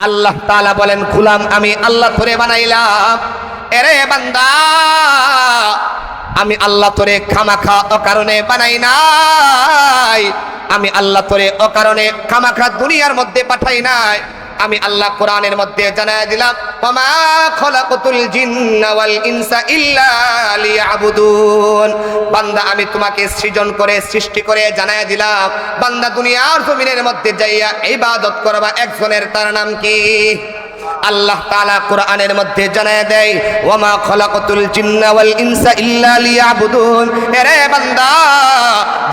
আল্লাহ তালা বলেন খুলাম আমি আল্লাহ তোরে বানাইলাম। এরে বান্দা, আমি আল্লাহ তোরে খামাখা অকারণে বানাই নাই। আমি আল্লাহ তোরে অকারণে খামাখা দুনিয়ার মধ্যে পাঠাই নাই। আমি আল্লাহ কোরআনের মধ্যে জানায় দিলাম, ওমা জিন্না ওয়াল ইনসা ইল্লা লিয়াবুদুন। বান্দা, আমি তোমাকে সৃজন করে, সৃষ্টি করে জানায় দিলাম, বান্দা দুনিয়ার জমিনের মধ্যে যাইয়া ইবাদত করবা, একজনের তার নাম কি? আল্লাহ তাআলা কোরআনের মধ্যে জানায় দেয় ওমা খলাকতুল জিন্না ওয়াল ইনসা ইল্লা লিয়াবুদুন। এরে বান্দা,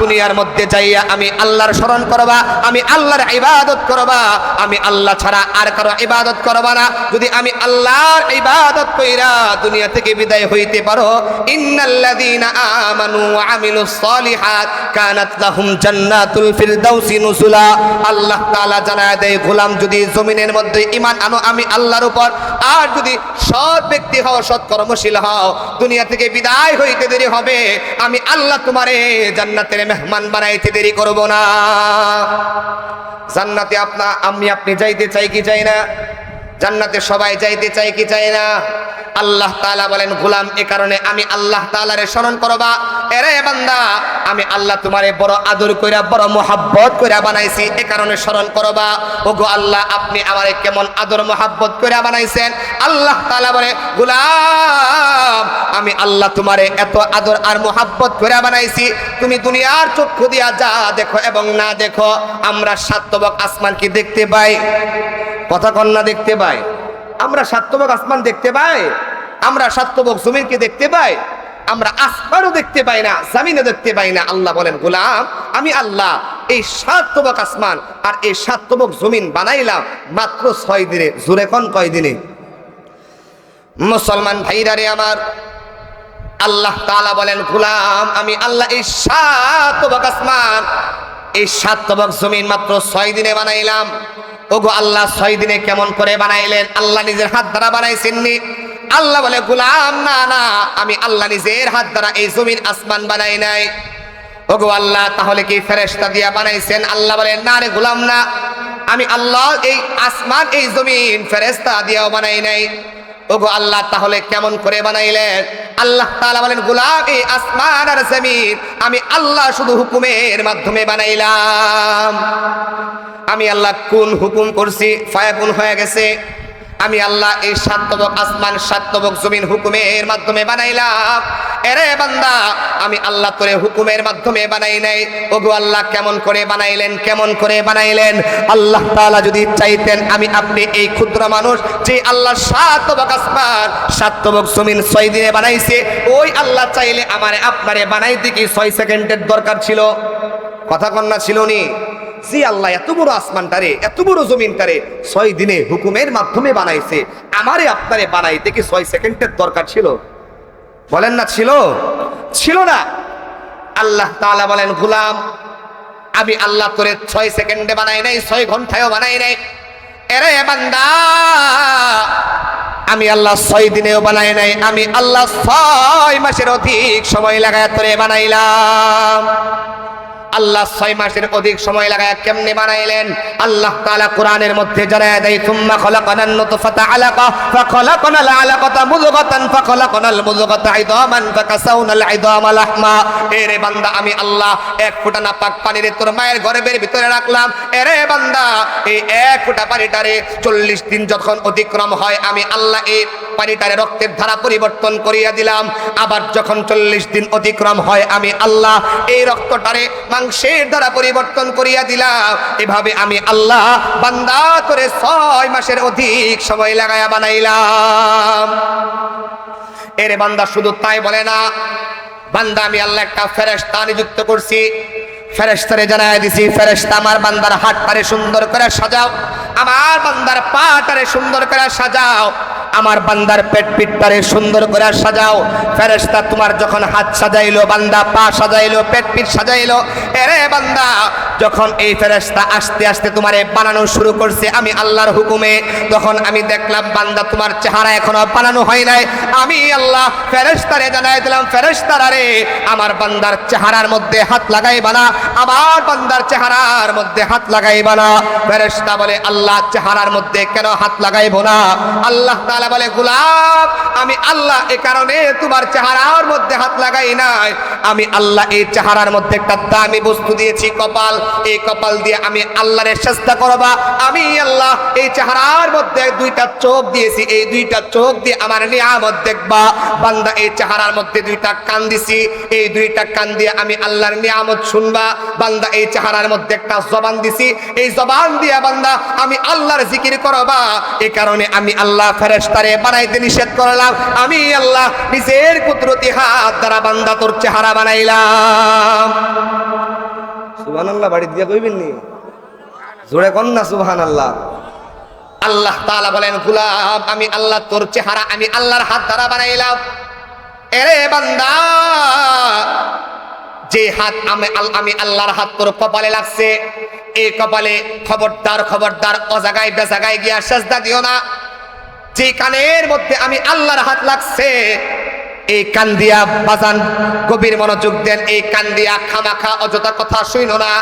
দুনিয়ার মধ্যে যাইয়া আমি আল্লাহর স্মরণ করবা, আমি আল্লাহর ইবাদত করবা, আমি আল্লাহ ছাড়া আর কারও ইবাদত করবা না। যদি আমি আল্লাহর ইবাদত কইরা দুনিয়া থেকে বিদায় হইতে পারো, ইন্নাল্লাযীনা আমানু ওয়া আমিলুস সালিহাত কানাত লাহুম জান্নাতুল ফিরদাউসি নুসুলা। আল্লাহ তাআলা জানায় দেয়, গোলাম যদি জমিনের মধ্যে ঈমান আনো, আমি আল্লাহর উপর। আর যদি সৎ ব্যক্তি হও, সৎ কর্মশীল হও, দুনিয়া থেকে বিদায় হইতে দেরি হবে। আমি আল্লাহ তোমারে জান্নাতের মেহমান বানাইতে দেরি করব না। জান্নাতে আপনা, আমি আপনি যাইতে চাই কি চাই না? জান্নাতে সবাই যাইতে চাই কি চাই না? আল্লাহ তাআলা বলেন, গোলাম এ কারণে আমি আল্লাহ তাআলারে স্মরণ করবা। এরে বান্দা আমি আল্লাহ তোমারে বড় আদর কইরা, বড় মোহাব্বত কইরা বানাইছি। এ কারণে স্মরণ করবা, ওগো আল্লাহ, আপনি আমারে কেমন আদর মোহাব্বত কইরা বানাইছেন? আল্লাহ তাআলা বলে, গোলাম, আমি আল্লাহ তোমারে এত আদর আর মোহাব্বত কইরা বানাইছি। তুমি দুনিয়ার চক্ষু দিয়া যা দেখো এবং না দেখো, আমরা সাতবক আসমান কি দেখতে পাই? কথা কন্যা দেখতে পাই। আমরা সাতবক আসমান দেখতে পাই? আমরা সাতবক জমিনকে দেখতে পাই? আমরা আসমানও দেখতে পাই না, জামিনও দেখতে পাই না। আল্লাহ বলেন, গোলাম, আমি আল্লাহ, এই সাতবক আসমান আর এই সাতবক জমিন বানাইলাম মাত্র ছয় দিনে জোরে কোন কয় দিনে? মুসলমান ভাইরা রে আমার, আল্লাহ তাআলা বলেন, গোলাম, আমি আল্লাহ এই সাতবক আসমান, এই সাতবক জমিন মাত্র ছয় দিনে বানাইলাম। ওগো আল্লাহ, ছয় দিনে কেমন করে বানাইলেন? আল্লাহ নিজের হাত দ্বারা বানাইছেননি। আল্লাহ বলে, গুলাম, না না, আমি আল্লাহ নিজের হাত দ্বারা এই জমিন আসমান বানাই নাই। ওগো আল্লাহ, তাহলে কি ফেরেশতা দিয়া বানাইছেন? আল্লাহ বলে, না রে গুলাম, না, আমি আল্লাহ এই আসমান, এই জমিন ফেরেশতা দিয়াও বানাই নাই। ওগো আল্লাহ, তাহলে কেমন করে বানাইলেন? আল্লাহ তাআলা বলেন, গোলাম, এই আসমান আর জমিন আমি আল্লাহ শুধু হুকুমের মাধ্যমে বানাইলাম। আমি আল্লাহ কোন হুকুম করছি? ফায়াকুন হয়ে গেছে। আমি আল্লাহ এই সাতবক আসমান সাতবক জমিন হুকুমের মাধ্যমে বানাইলাম। এরে বান্দা, আমি আল্লাহ তোরে হুকুমের মাধ্যমে বানাই নাই। ওগো আল্লাহ, কেমন করে বানাইলেন, কেমন করে বানাইলেন? আল্লাহ তাআলা যদি চাইতেন আমি আপনি এই ক্ষুদ্র মানুষ যে আল্লাহ সাতবক আসমান সাতবক জমিন ছয় দিনে বানাইছে, ওই আল্লাহ চাইলে আমারে আপনারে বানাইতে কি ছয় সেকেন্ডের দরকার ছিল? কথা কন্যা ছিল নি জি আল্লাহ, এত বড় আসমানটারে এত বড় জমিনটারে ছয় দিনে হুকুমের মাধ্যমে বানাইছে। আমারে আপনারে বানাইতে কি ছয় সেকেন্ডের দরকার ছিল? বলেন না, ছিল? ছিল না। আল্লাহ তাআলা বলেন, গুলাম, আমি আল্লাহ তোরে ছয় সেকেন্ডে বানাই নাই, ছয় ঘন্টায়ও বানাই নাই। এরে বান্দা আমি আল্লাহ ছয় দিনেও বানাই নাই, আমি আল্লাহ ছয় মাসের অধিক সময় লাগায় তোরে বানাইলাম। আল্লাহ ছয় মাসের অধিক সময় লাগায় কেমনে বানাইলেন? আল্লাহ তাআলা কোরআনের মধ্যে জানায় দেয় তুম্মা খলাকানান নুতফাতা আলাকা ফাখলাকানাল আলাকাতা মুযগাতান ফাখলাকানাল মুযগাতা ইদামান ফাকাসাউনাল ইদামা লাহমা। এরে বান্দা, আমি আল্লাহ এক ফোঁটা না পাক পানিরে তোর মায়ের গর্ভের ভিতরে রাখলাম। এরে বান্দা, এই এক ফোঁটা পানিটারে চল্লিশ দিন যখন অতিক্রম হয়, আমি আল্লাহ এই পানিটারে রক্তের ধারা পরিবর্তন করিয়া দিলাম। আবার যখন চল্লিশ দিন অতিক্রম হয়, আমি আল্লাহ এই রক্তটারে মাংসের দ্বারা পরিবর্তন করিয়া দিলাম। এভাবে আমি আল্লাহ বান্দা করে ছয় মাসের অধিক সময় লাগায়া বানাইলাম। এরে বান্দা শুধু তাই বলে না, বান্দা আমি আল্লাহ একটা ফেরেশতা নিযুক্ত করছি। ফেরেশতারে জানায় দিছি, ফেরেশতা, আমার বান্দার হাতটারে সুন্দর করে সাজাও। আমার বান্দার পাটারে সুন্দর করে সাজাও। আমার বান্দার পেট পিঠটারে সুন্দর করে সাজাও। ফেরেশতা তোমার যখন হাত সাজাইলো, বান্দা পা সাজাইলো, পেট পিঠ সাজাইলো, এরে বান্দা, যখন এই ফেরেশতা আস্তে আস্তে তোমারে বানানো শুরু করছে, আমি আল্লাহর হুকুমে, তখন আমি দেখলাম বান্দা তোমার চেহারা এখনও বানানো হয় নাই। আমি আল্লাহ ফেরেশতারে জানাই দিলাম, ফেরেশতারা রে, আমার বান্দার চেহারার মধ্যে হাত লাগাইবা না, আমার বান্দার চেহারার মধ্যে হাত লাগাইবা না। ফেরেশতা বলে, আল্লাহ চেহারার মধ্যে কেন হাত লাগাইবো না? আল্লাহ তাআলা বলে গোলাপ আমি আল্লাহ এ কারণে তোমার চেহারার মধ্যে হাত লাগাই নাই। আমি আল্লাহ এই চেহারার মধ্যে একটা দামি বস্তু দিয়েছি, কপাল। এই কপাল দিয়ে আমি আল্লাহরে চেষ্টা করবা। আমি আল্লাহ এই চেহারার মধ্যে দুইটা চোখ দিয়েছি। এই দুইটা চোখ দিয়ে আমার নিয়ামত দেখবা। বান্দা এই চেহারার মধ্যে দুইটা কান দিছি। এই দুইটা কান দিয়ে আমি আল্লাহর নিয়ামত শুনবা। বান্দা এই চেহারার মধ্যে একটা জবান দিছি। এই জবান দিয়ে বান্দা, আমি আল্লাহর জিকির করবা এই কারণে আমি আল্লাহ ফেরেশতারে বানাইতে নিষেধ করলাম। আমি আল্লাহ নিজের কুদরতি হাত দ্বারা বান্দা তোর চেহারা বানাইলাম। সুবহানাল্লাহ, বাড়ি দিয়ে জোরে কন না সুবহানাল্লাহ। আল্লাহ তাআলা বলেন, গুলাম, আমি আল্লাহ তোর চেহারা, আমি আল্লাহর হাত দ্বারা বানাইলাম। এরে বান্দা যে হাত আমি আমি আল্লাহর হাত তোর কপালে লাগছে এই কপালে খবরদার খবরদার, অজাগায়, বেজাগায় গিয়া সেজদা দিও না। যে কানের মধ্যে আমি আল্লাহর হাত লাগছে, এই কান্দিয়া বাজান, গভীর মনোযোগ দেন, এই কান্দিয়া খামাখা, অযথা কথা শুইন না।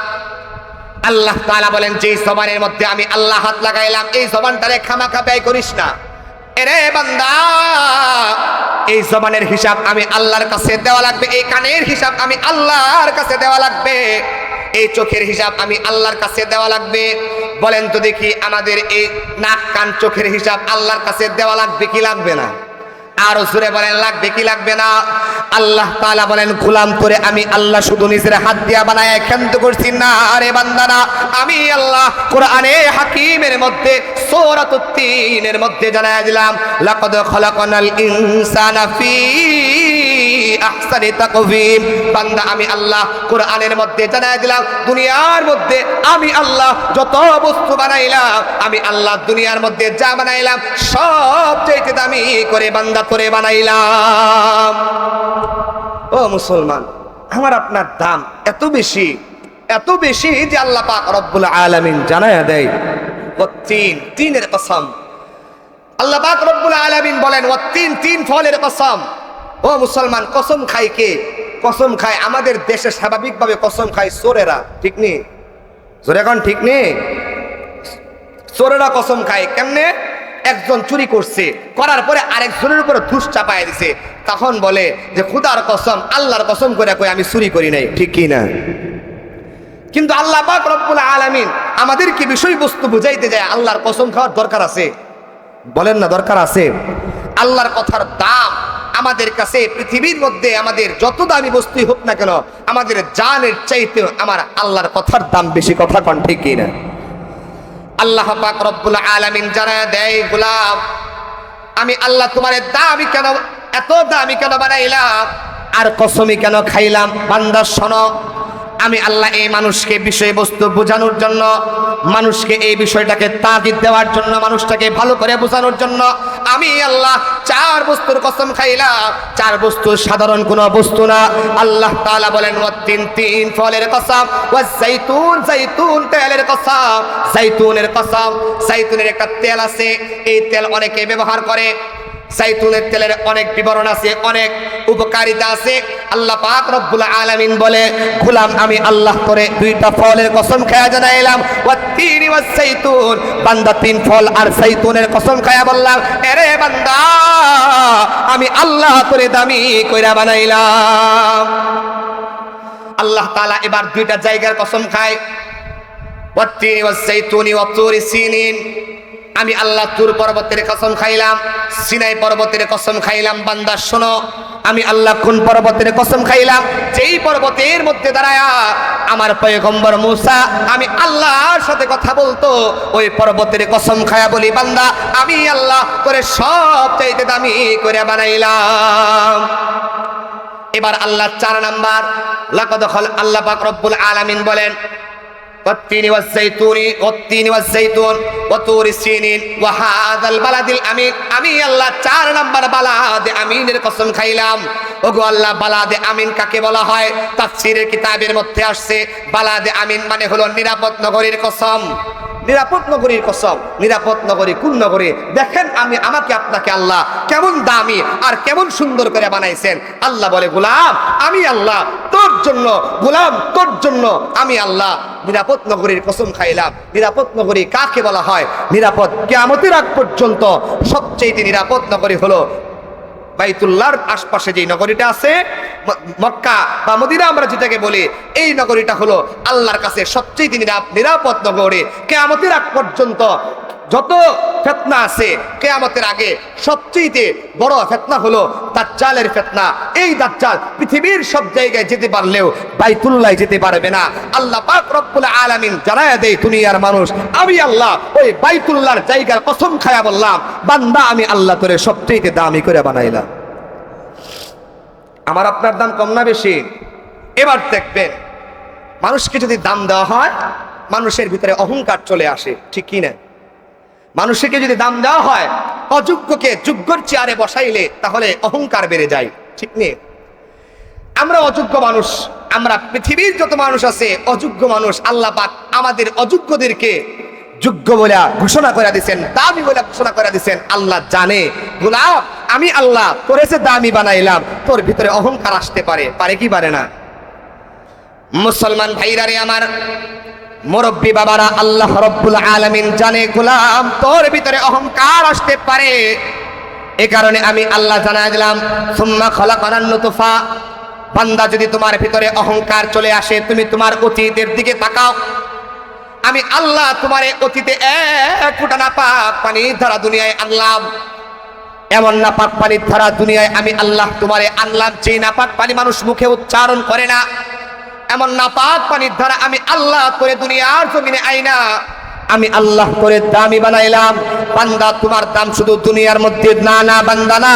আল্লাহ তাআলা বলেন, যে জবানের মধ্যে আমি আল্লাহ হাত লাগাইলাম, এই জবানটারে খামাখা ব্যয় করিস না। এরে বান্দা, এই জমানের হিসাব আমি আল্লাহর কাছে দেওয়া লাগবে, এই কানের হিসাব আমি আল্লাহর কাছে দেওয়া লাগবে, এই চোখের হিসাব আমি আল্লাহর কাছে দেওয়া লাগবে। বলেন তো দেখি আমাদের এই নাক কান চোখের হিসাব আল্লাহর কাছে দেওয়া লাগবে কি লাগবে না? আরও সুরে বলেন, লাগবে কি লাগবে না? আল্লাহ তালা বলেন, গোলাম করে আমি আল্লাহ শুধু নিজের হাত দিয়া বানায় ক্ষান্ত করছি না। আরে বান্দানা আমি আল্লাহ কোরআনে হাকিমের মধ্যে, সূরাতুত তিনের মধ্যে জানায় দিলাম, লাকদ খলাকনাল ইনসানা ফি আহসানি তাকওয়িম। বান্দা, আমি আল্লাহ কোরআনের মধ্যে জানাই দিলাম, দুনিয়ার মধ্যে আমি আল্লাহ যত বস্তু বানাইলাম, আমি আল্লাহ দুনিয়ার মধ্যে যা বানাইলাম, সব চাইতে দামি করে বান্দা করে বানাইলাম। ও মুসলমান, আমার আপনার দাম এত বেশি এত বেশি যে আল্লাহ পাক রব্বুল আলামিন জানায়া দেয়। তিন, তিনের কসম। আল্লাহ পাক রব্বুল আলামিন বলেন, ও তিন তিন ফলের কসম। ও মুসলমান, কসম খায় কে? কসম খায় আমাদের দেশে স্বাভাবিকভাবে কসম খায় চোরেরা, ঠিক নেই জোরে এখন ঠিক নেই চোরেরা কসম খায়, কেমনে? একজন চুরি করছে, করার পরে আরেকজনের উপরে ধুস চাপায় দিছে। তখন বলে যে, খুদার কসম, আল্লাহর কসম করে কই, আমি চুরি করি নাই। ঠিক কি না কিন্তু আল্লাহ পাক রব্বুল আলামিন আমাদের কি বিষয়বস্তু বুঝাইতে যায়, আল্লাহর কসম খাওয়ার দরকার আছে। বলেন না, দরকার আছে? আল্লাহর কথার দাম আমাদের কাছে পৃথিবীর মধ্যে আমাদের যত দামি বস্তুই হোক না কেন, আমাদের জানের চাইতে আমার আল্লাহর কথার দাম বেশি কথা কন ঠিক না আল্লাহ পাক রব্বুল আলামিন যারা দেয়, গোলাম, আমি আল্লাহ তোমার দামি কেন, এত দামি কেন বানাইলাম? আর কসমি কেন খাইলাম? বান্দা শোনো আমি আল্লাহ এই মানুষকে বিষয়বস্তু বোঝানোর জন্য, মানুষকে এই বিষয়টাকে তাগিদ দেওয়ার জন্য, মানুষটাকে ভালো করে বোঝানোর জন্য আমি আল্লাহ চার বস্তুর কসম খাইলাম। চার বস্তু সাধারণ কোনো বস্তু না। আল্লাহ তাআলা বলেন তিন তিন ফলের কসম ও জাইতুন জাইতুন তেলের কসম জাইতুনের কসম জাইতুনের একটা তেল আছে, এই তেল অনেকে ব্যবহার করে। সাইতুনের তেলের অনেক বিবরণ আছে, অনেক উপকারিতা আছে। আল্লাহ পাক রব্বুল আলামিন বলে, গোলাম, আমি আল্লাহ করে দুইটা ফলের কসম খায়া জানাইলাম। ওয়া তিন ওয়া সাইতুন। বান্দা তিন ফল আর সাইতুনের কসম খায়া বললাম, এরে বান্দা, আমি আল্লাহ করে দামি কইরা বানাইলাম। আল্লাহ তাআলা এবার দুইটা জায়গার কসম খায়। ওয়া তিন ওয়া সাইতুনি ওয়া তুরি সিনিন। আমি আল্লাহ তুর পর্বতের কসম খাইলাম, সিনাই পর্বতের কসম খাইলাম, বান্দা শোনো, আমি আল্লাহ কোন পর্বতের কসম খাইলাম, যেই পর্বতের মধ্যে দাঁড়ায়া আমার পয়গম্বর মুসা, আমি আল্লাহর সাথে কথা বলতো, ওই পর্বতের কসম খায়া বলি, বান্দা, আমি আল্লাহ করে সব চাইতে দামি করে বানাইলাম। এবার আল্লাহ চার নাম্বার, লাকদ খল আল্লাহ পাক রব্বুল আলামিন বলেন والتين والزيتون والتين والزيتون وطور سينين وهذا البلد الأمين আমি আল্লাহ চার নাম্বার বালাদে আমিনের কসম খাইলাম ওগো আল্লাহ বালাদে আমিন কাকে বলা হয় তাফসীরের কিতাবের মধ্যে আসছে বালাদে আমিন মানে হলো নিরাপদ নগরীর কসম নিরাপদ নগরীর কসম নিরাপদ নগরী কোন নগরী দেখেন আমি আমাকে আপনাকে আল্লাহ কেমন দামি আর কেমন সুন্দর করে বানাইছেন আল্লাহ বলে গোলাম আমি আল্লাহ তোর জন্য, গোলাম তোর জন্য আমি আল্লাহ নিরাপদ নগরীর কসম খাইলাম। নিরাপদ নগরী কাকে বলা হয়? নিরাপদ কেমতের আগ পর্যন্ত সবচেয়ে নিরাপদ নগরী হলো বাইতুল্লাহর আশপাশে যে নগরীটা আছে মক্কা বা মদিনা আমরা যেটাকে বলি, এই নগরীটা হলো আল্লাহর কাছে সবচেয়ে নিরাপ- নিরাপদ নগরী। কেয়ামতের আগ পর্যন্ত যত ফেতনা আছে কেয়ামতের আগে সবচেয়ে বড় ফেতনা হলো দাজ্জালের ফেতনা। এই দাজ্জাল পৃথিবীর সব জায়গায় যেতে পারলেও বাইতুল্লাহ যেতে পারবে না। আল্লাহ পাক রব্বুল আলামিন জানায় দেয়, দুনিয়ার মানুষ, আমি আল্লাহ ওই বাইতুল্লাহর জায়গার কসম খায়া বললাম, বান্দা আমি আল্লাহ তোরে সবচেয়ে দামি করে বানাইলাম। আমার আপনার দাম কম না বেশি? এবার দেখবেন, মানুষকে যদি দাম দেওয়া হয়, মানুষের ভিতরে অহংকার চলে আসে, ঠিক কি না? মানুষকে যদি দাম দেওয়া হয়, অযোগ্যকে যোগ্যর চেয়ারে বসাইলে তাহলে অহংকার বেড়ে যায়। ঠিক নেই? আমরা অযোগ্য মানুষ, আমরা পৃথিবীর যত মানুষ আছে, অযোগ্য মানুষ আল্লাহ পাক আমাদের অযোগ্যদেরকে যোগ্য বলে ঘোষণা করে দিছেন দামি বলে ঘোষণা করে দিছেন আল্লাহ জানে। গোলাপ, আমি আল্লাহ, তোর এসে দামি বানাইলাম, তোর ভিতরে অহংকার আসতে পারে পারে কি পারে না? মুসলমান ভাইরা রে আমার মুরব্বী বাবারা, আল্লাহ রব্বুল আলামিন জানে গোলাম, তোর ভিতরে অহংকার আসতে পারে। এ কারণে আমি আল্লাহ জানাই দিলাম, সুম্মা খলাকানান নুতফা বান্দা যদি তোমার ভিতরে অহংকার চলে আসে, তুমি তোমার অতীতের দিকে তাকাও। আমি আল্লাহ তোমার অতীতে এক ফুটা না পাক পানি ধারা দুনিয়ায় আনলাম। এমন নাপাক পানির ধারা দুনিয়ায় আমি আল্লাহ তোমারে আনলাম, যেই নাপাক পানি মানুষ মুখে উচ্চারণ করে না। এমন নাপাক পানির ধারা আমি আল্লাহ করে দুনিয়ার জমিনে আইনা আমি আল্লাহ করে দামি বানাইলাম। বান্দা, তোমার দাম শুধু দুনিয়ার মধ্যে না না, বান্দা না।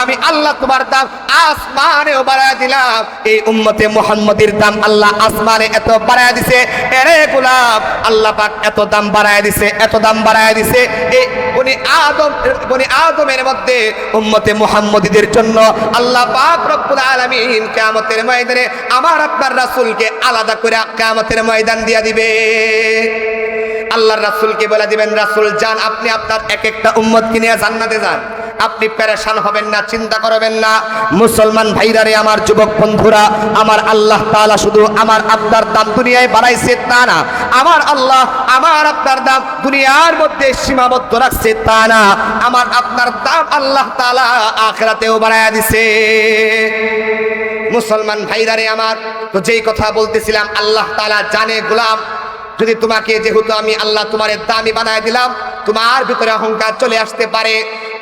আমি আল্লাহ তোমার দাম আসমানেও বাড়ায় দিলাম। এই উম্মতে মুহাম্মদের দাম আল্লাহ আসমানে এত বাড়ায় দিছে। এরে গোলাপ আল্লাহ পাক এত দাম বাড়ায় দিছে, এত দাম বাড়ায় দিছে। এই উনি আদম উনি আদমের মধ্যে উম্মতে মুহাম্মদীদের জন্য আল্লাহ পাক রব্বুল আলামিন কিয়ামতের ময়দানে আমার আপনার রাসূলকে আলাদা করে কিয়ামতের ময়দান দিয়া দিবে। আল্লাহর রাসূলকে বলে দিবেন, রাসুল যান আপনি আপনার এক একটা উম্মতকে নিয়ে জান্নাতে যান। আপনি প্যারেশান হবেন না, চিন্তা করবেন না। মুসলমান ভাইরারে, আমার যুবক বন্ধুরা, আমার আল্লাহ তাআলা শুধু আমার আপনার দাম দুনিয়ায় বাড়াইছে তা না, আমার আল্লাহ আমার আপনার দাম দুনিয়ার মধ্যে সীমাবদ্ধ রাখছে তা না, আমার আপনার দাম আল্লাহ তাআলা আখিরাতেও বাড়ায়া দিছে। মুসলমান ভাইরারে আমার, তো যেই কথা বলতেছিলাম, আল্লাহ তাআলা জানে, গোলাম। যদি তোমাকে যেহেতু আমি আল্লাহ তোমার দামি বানায় দিলাম, তোমার ভিতরে অহংকার চলে আসতে পারে।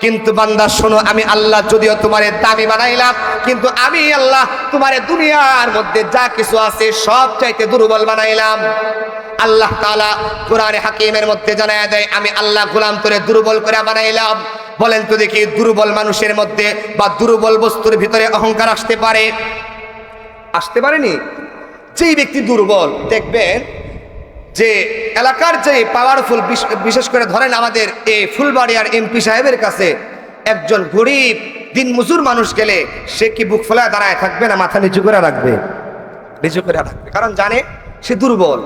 কিন্তু বান্দা, শোনো, আমি আল্লাহ যদিও তোমার দামি বানাইলাম, কিন্তু আমি আল্লাহ তোমার দুনিয়ার মধ্যে যা কিছু আছে সব চাইতে দুর্বল বানাইলাম। আল্লাহ তাআলা কোরআনে হাকিমের মধ্যে জানায় দেয়, আমি আল্লাহ গোলাম তোরে দুর্বল করে বানাইলাম। বলেন তো দেখি, দুর্বল মানুষের মধ্যে বা দুর্বল বস্তুর ভিতরে অহংকার আসতে পারে? আসতে পারেনি? যেই ব্যক্তি দুর্বল, দেখবেন যে এলাকার যে পাওয়ারফুল বিশেষ করে ধরেন আমাদের এই ফুলবাড়িয়ার এমপি সাহেবের কাছে একজন গরিব দিন মজুর মানুষ গেলে সে কি বুক ফোলায় দাঁড়ায় থাকবে না মাথা নিচু করে রাখবে? নিচু করে রাখবে। কারণ জানে সে দুর্বল।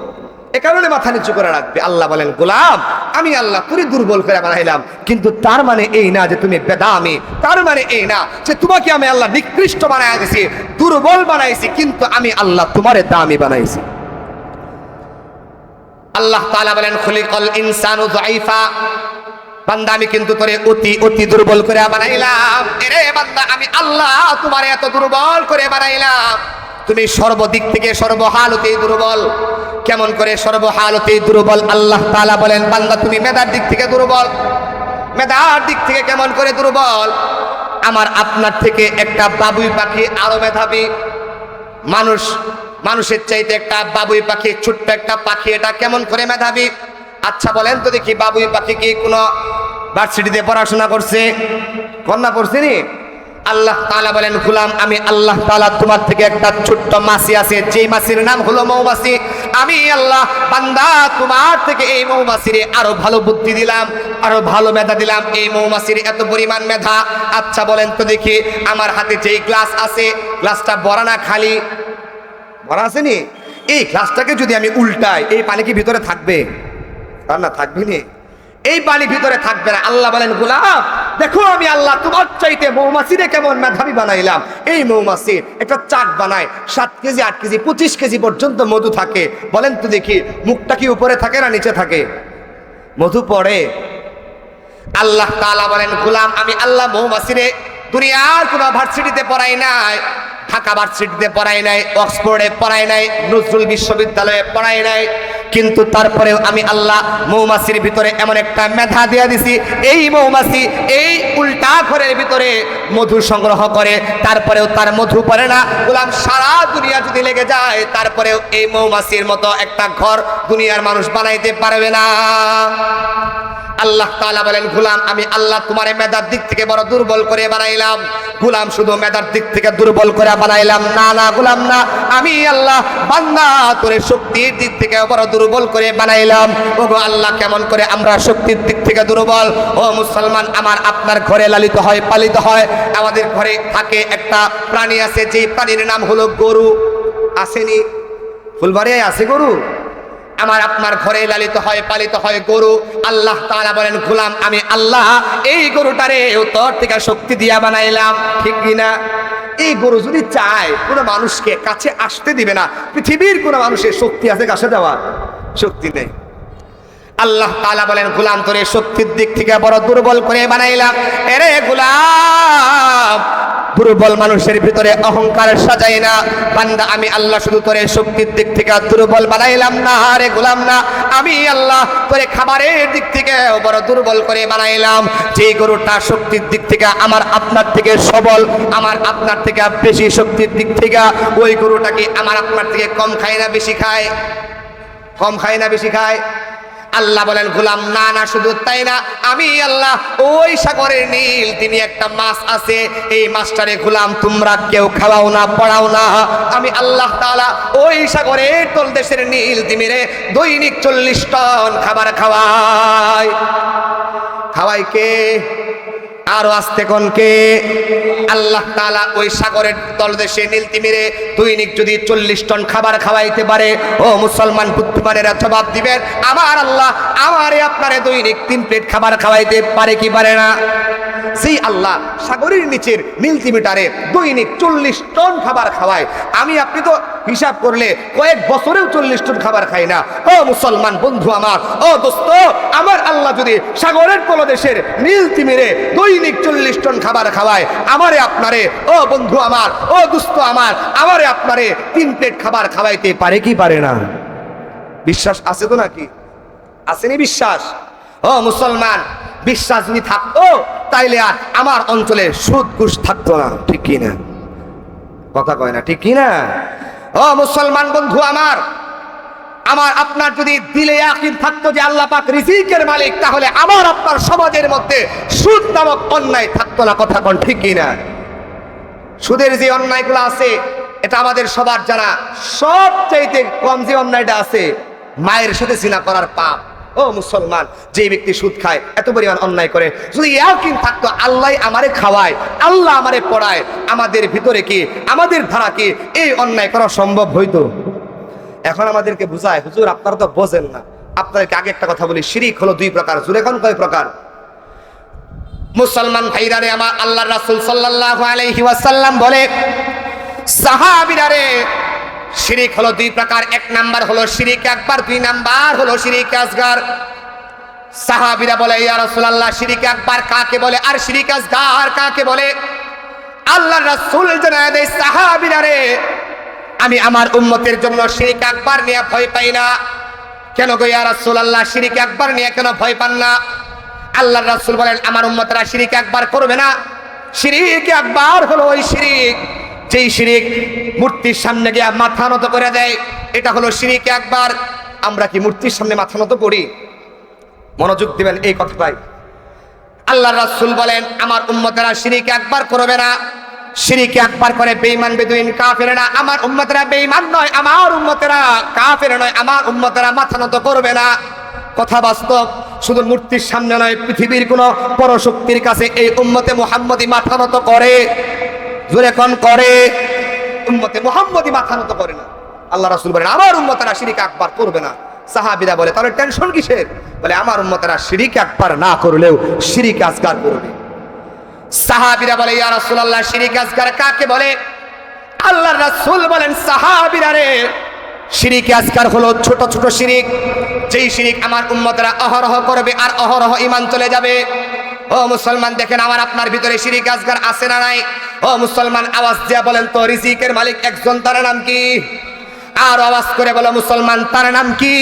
এ কারণে মাথা নিচু করে রাখবে। আল্লাহ বলেন, গোলাম, আমি আল্লাহ তুই দুর্বল করে বানাইলাম। কিন্তু তার মানে এই না যে তুমি বেদামি। তার মানে এই না যে তোমাকে আমি আল্লাহ নিকৃষ্ট বানাই দিছি, দুর্বল বানাইছি, কিন্তু আমি আল্লাহ তোমারে দামি বানাইছি। আল্লাহ তাআলা বলেন, খুলিকল ইনসানু বান্দা, আমি কিন্তু তোরে অতি অতি দুর্বল করে বানাইলাম। এরে বান্দা, আমি আল্লাহ তোমার এত দুর্বল করে বানাইলাম। তুমি সর্বদিক থেকে সর্বহালতে দুর্বল। কেমন করে সর্বহালতে দুর্বল? আল্লাহ তাআলা বলেন, বান্দা, তুমি মেধার দিক থেকে দুর্বল। মেধার দিক থেকে কেমন করে দুর্বল? আমার আপনার থেকে একটা বাবুই পাখি আরও মেধাবী। মানুষ মানুষের চাইতে একটা বাবুই পাখি, ছোট্ট একটা পাখি, এটা কেমন করে মেধাবী? আচ্ছা বলেন তো দেখি, বাবুই পাখি কি কোনো ভার্সিটিতে পড়াশোনা করছে? কন্যা পড়ছে নি? আল্লাহ তাআলা বলেন, গোলাম, আমি আল্লাহ তাআলা তোমার থেকে একটা ছোট্ট মাসি আছে, যে মাসির নাম হলো মৌমাছি। আমি আল্লাহ বান্দা, তোমার থেকে এই মৌমাছিরে আরও ভালো বুদ্ধি দিলাম, আরও ভালো মেধা দিলাম। এই মৌমাছির এত পরিমাণ মেধা। আচ্ছা বলেন তো দেখি, আমার হাতে যেই গ্লাস আছে, গ্লাসটা ভরা না খালি? ভরা আছে নি? এই গ্লাসটাকে যদি আমি উল্টাই, এই পানি কি ভিতরে থাকবে? আর না, থাকবে নি। এই পানি ভিতরে থাকবে না। আল্লাহ বলেন গোলাম দেখো আমি আল্লাহ তোমার চাইতে মৌমাছিরে কেমন মেধাবী বানাইলাম। এই মৌমাছির একটা চাট বানায়, সাত কেজি, আট কেজি, পঁচিশ কেজি পর্যন্ত মধু থাকে। বলেন তো দেখি, মুখটা কি উপরে থাকে না নিচে থাকে? মধু পড়ে। আল্লাহ তাআলা বলেন গোলাম আমি আল্লাহ মৌমাছিরে দুনিয়ার কোনো ভার্সিটিতে পড়াই নাই। ঢাকা ভার্সিটিতে পড়ায় নাই অক্সফোর্ডে পড়ায় নাই নজরুল বিশ্ববিদ্যালয়ে পড়ায় নাই কিন্তু তারপরেও আমি আল্লাহ মৌমাছির ভিতরে এমন একটা মেধা দিয়ে দিছি, এই মৌমাছি এই উল্টা ঘরের ভিতরে মধু সংগ্রহ করে, তারপরেও তার মধু পড়ে না। গোলাম, সারা দুনিয়া যদি লেগে যায়, তারপরেও এই মৌমাছির মতো একটা ঘর দুনিয়ার মানুষ বানাইতে পারবে না। আল্লাহ তাআলা বলেন, গোলাম, আমি আল্লাহ তোমার মেধার দিক থেকে বড় দুর্বল করে বানাইলাম। গোলাম, শুধু মেধার দিক থেকে দুর্বল করে বানাইলাম। না না, গুলাম, না। আমি আল্লাহ বান্দা, তোরে শক্তির দিক থেকে বড় দুর্বল করে বানাইলাম। ও গো আল্লাহ, কেমন করে আমরা শক্তির দিক থেকে দুর্বল? ও মুসলমান, আমার আপনার ঘরে লালিত হয়, পালিত হয়। আমাদের ঘরে থাকে একটা প্রাণী আছে যে প্রাণীর নাম হলো গরু। আসেনি? ফুলবাড়িয়ায় আছে গরু? আমার আপনার ঘরে লালিত হয়, পালিত হয় গরু। আল্লাহ তাআলা বলেন, গোলাম, আমি আল্লাহ। এই গরুটারে তোর থেকে শক্তি দিয়া বানাইলাম। ঠিক কিনা এই গরু যদি চায়, কোনো মানুষকে কাছে আসতে দিবে না। পৃথিবীর কোনো মানুষের শক্তি আছে কাছে যাওয়ার শক্তি নেই। আল্লাহ তাআলা বলেন, গোলাম, তোরে শক্তির দিক থেকে বড় দুর্বল করে বানাইলাম। এরে গোলাম দুর্বল মানুষের ভিতরে অহংকার সাজাই না। বান্দা, আমি আল্লাহ শুধু তোরে শক্তির দিক থেকে দুর্বল বানাইলাম না রে গোলাম না। আমি আল্লাহ তোরে খাবারের দিক থেকে বড় দুর্বল করে বানাইলাম। যে গরুটা শক্তির দিক থেকে, আমার আপনার থেকে সবল, আমার আপনার থেকে বেশি শক্তির দিক থেকে, ওই গরুটাকে আমার আপনার থেকে কম খায় না, বেশি খায়? কম খায় না, বেশি খায়? আল্লাহ বলেন, গুলাম, না না, শুধু তাই না, আমি আল্লাহ ওই সাগরের নীল, তিনি একটা মাছ আছে, এই মাছটারে গোলাম, তোমরা কেউ খাওয়াও না, পড়াও না। আমি আল্লাহ তালা ওই সাগরে তোল দেশের নীল তিমিরে দৈনিক চল্লিশ টন খাবার খাওয়াই। খাওয়াই কে? আরও আসতে কে? আল্লাহ তাআলা ওই সাগরের তলদেশে নীলতিমিরে দৈনিক যদি চল্লিশ টন খাবার খাওয়াইতে পারে, ও মুসলমান বুদ্ধিমানেরা জবাব দিবেন, আমার আল্লাহ, আমারে আপনারে দৈনিক তিন প্লেট খাবার খাওয়াইতে পারে কি পারে না? সেই আল্লাহ সাগরের নিচের নীলতিমিটারে দৈনিক চল্লিশ টন খাবার খাওয়ায়, আমি আপনি তো হিসাব করলে কয়েক বছরেও চল্লিশ টন খাবার খাই না। ও মুসলমান বন্ধু আমার, ও দোস্ত, আমার আল্লাহ যদি সাগরের তলদেশের নীল তিমিরে চল্লিশ টন খাবার খাওয়ায়। আমারে আপনারে, ও বন্ধু আমার, ও দুস্থ আমার, আমারে আপনারে তিন প্লেট খাবার খাওয়াইতে পারে কি পারে না? বিশ্বাস আছে তো নাকি? আসেনি বিশ্বাস? ও মুসলমান, বিশ্বাস যদি থাকতো, তাইলে আর আমার অঞ্চলে সুদ ঘুষ থাকতো না, ঠিক কি না কথা কয় না, ঠিক কি না ও মুসলমান বন্ধু আমার আমার আপনার যদি দিলে ইয়াকিন থাকতো যে আল্লাহ পাক রিজিকের মালিক, তাহলে আমার আপনার সমাজের মধ্যে সুদ নামক অন্যায় থাকতো না, কথা কোন ঠিক কি না সুদের যে অন্যায়গুলো আছে, এটা আমাদের সবার জানা সবচাইতে কম যে অন্যায়টা আছে, মায়ের সাথে জিনা করার পাপ। ও মুসলমান যে ব্যক্তি সুদ খায়, এত পরিমাণ অন্যায় করে। যদি ইয়াকিন থাকতো, আল্লাহ আমারে খাওয়ায়, আল্লাহ আমারে পড়ায়, আমাদের ভিতরে কি, আমাদের ধারা কি, এই অন্যায় করা সম্ভব হইতো? এখন আমাদেরকে বুঝায়, হুজুর, আপনারা তো বোঝেন না। আপনাদেরকে আগে একটা কথা বলি, শিরিক হলো দুই প্রকার জুরেখন কয় প্রকার? মুসলমান ভাইরা রে, আমার আল্লাহ রাসূল সাল্লাল্লাহু আলাইহি ওয়াসাল্লাম বলে, সাহাবীরা রে, শিরিক হলো দুই প্রকার, এক নাম্বার হলো শিরিক একবার দুই নাম্বার হলো শিরিক আসগার। সাহাবীরা বলে, ইয়া রাসূলুল্লাহ, শিরিক একবার কাকে বলে আর শিরিক আসগার কাকে বলে? আল্লাহ রাসূল জানায় দেয়, সাহাবীরা রে আমি আমার উম্মতের জন্য শিরিক একবার নিয়ে ভয় পাই না। কেন গো ইয়া রাসূলুল্লাহ, শিরিক একবার নিয়ে কেন ভয় পান না? আল্লাহ রাসূল বলেন, আমার উম্মতরা শিরিক একবার করবে না। শিরিক একবার হলো ওই শিরিক, যেই শিরিক মূর্তির সামনে গিয়ে মাথা নত করে দেয়, এটা হলো শিরিক একবার আমরা কি মূর্তির সামনে মাথা নত করি? মনোযোগ দিবেন এই কথাটাই। আল্লাহ রাসূল বলেন, আমার উম্মতেরা শিরিক একবার করবে না। শিরিক একবার করে বেইমান বেদুইন কাফের না আমার উম্মতেরা বেইমান নয়, আমার উম্মতেরা কাফের নয়, আমার উম্মতেরা মাথা নত করবে না। কথা বাস্তব, শুধু মূর্তির সামনে নয়, পৃথিবীর কোন পরশক্তির কাছে এই উম্মতে মুহাম্মদি মাথা নত করে। জোরে কোন করে? উম্মতে মুহাম্মদি মাথা নত করে না। আল্লাহ রাসূল বলেন, আমার উম্মতেরা শিরিক একবার করবে না। সাহাবীরা বলে, তাহলে টেনশন কিসের? বলে, আমার উম্মতেরা শিরিক একবার না করলেও শিরিক আজকার করবে। সাহাবীরা বলে, ইয়া রাসূলুল্লাহ, শিরিক আজগার কাকে বলে? আল্লাহর রাসূল বলেন, সাহাবিরা রে, শিরিক আজগার হলো ছোট ছোট শিরিক। যেই শিরিক আমার উম্মতরা অহরহ করবে আর অহরহ ইমান চলে যাবে। ও মুসলমান, দেখেন আমার আপনার ভিতরে শিরিক আজগার আছে না নাই? ও মুসলমান, আওয়াজ দিয়া বলেন তো, রিজিকের মালিক একজন, তার নাম কি? আর আওয়াজ করে বলো, মুসলমান, তার নাম কি?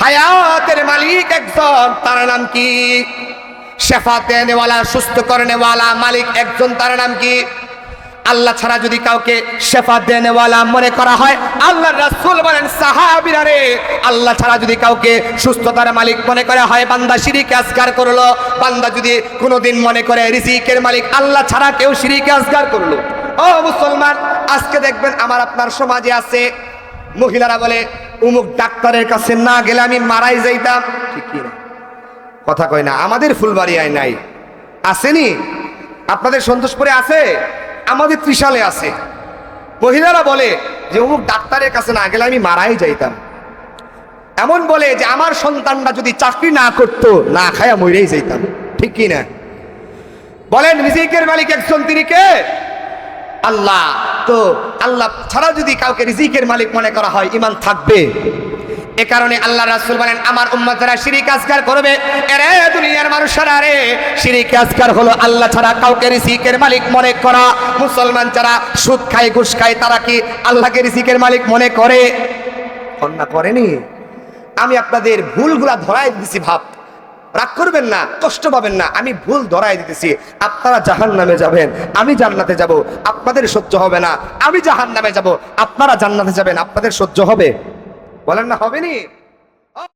হায়াতের মালিক একজন, তার নাম কি? শেফা দেনেওয়ালা সুস্থ করনেওয়ালা মালিক একজন, তার নাম কি? আল্লাহ ছাড়া যদি কাউকে শেফা দেনেওয়ালা মনে করা হয় আল্লাহ রাসূল বলেন, সাহাবীরা রে, আল্লাহ ছাড়া যদি কাউকে সুস্থতার মালিক মনে করা হয়, বান্দা শিরিকে আজগার করল, বান্দা যদি কোনোদিন মনে করে রিজিকের মালিক, আল্লাহ ছাড়া কেউ শিরিকে আজগার করল। ও মুসলমান, আজকে দেখবেন আমার আপনার সমাজে আছে, মহিলারা বলে, উমুক ডাক্তারের কাছে না গেলে আমি মারাই যাইতাম। ঠিক কথা কয় না, আমাদের ফুলবাড়িয়ায় নাই। আসেনি? আপনাদের সন্তোষপুরে আছে? আমাদের ত্রিশালে আছে। মহিলারা বলে যে, অমুক ডাক্তারের কাছে না গেলে আমি মারাই যাইতাম। এমন বলে যে, আমার সন্তানরা যদি চাকরি না করত, না খায়া মরেই যাইতাম। ঠিক কি না? বলেন, রিজিকের মালিক একজন, তিনি কে? আল্লাহ। তো আল্লাহ ছাড়া যদি কাউকে রিজিকের মালিক মনে করা হয় ইমান থাকবে। এ কারণে আল্লাহ রাসূল বলেন, আমার উম্মতরা শিরিক আজগার করবে। এরে দুনিয়ার মানুষেরা রে, শিরিক আজগার হলো আল্লাহ ছাড়া কাউকে রিজিকের মালিক মনে করা। মুসলমান যারা সুদ খায়, ঘুষ খায়, তারা কি আল্লাহকে রিজিকের মালিক মনে করে? কন্যা করেনি। আমি আপনাদের ভুলগুলা ধরাই দিছি ভাব। রাগ করবেন না, কষ্ট পাবেন না, আমি ভুল ধরাই দিতেছি। আপনারা জাহান নামে যাবেন, আমি জান্নাতে যাব, আপনাদের সহ্য হবে না, আমি জাহান নামে যাব, আপনারা জান্নাতে যাবেন, আপনাদের সহ্য হবে। বলেন না হবে নি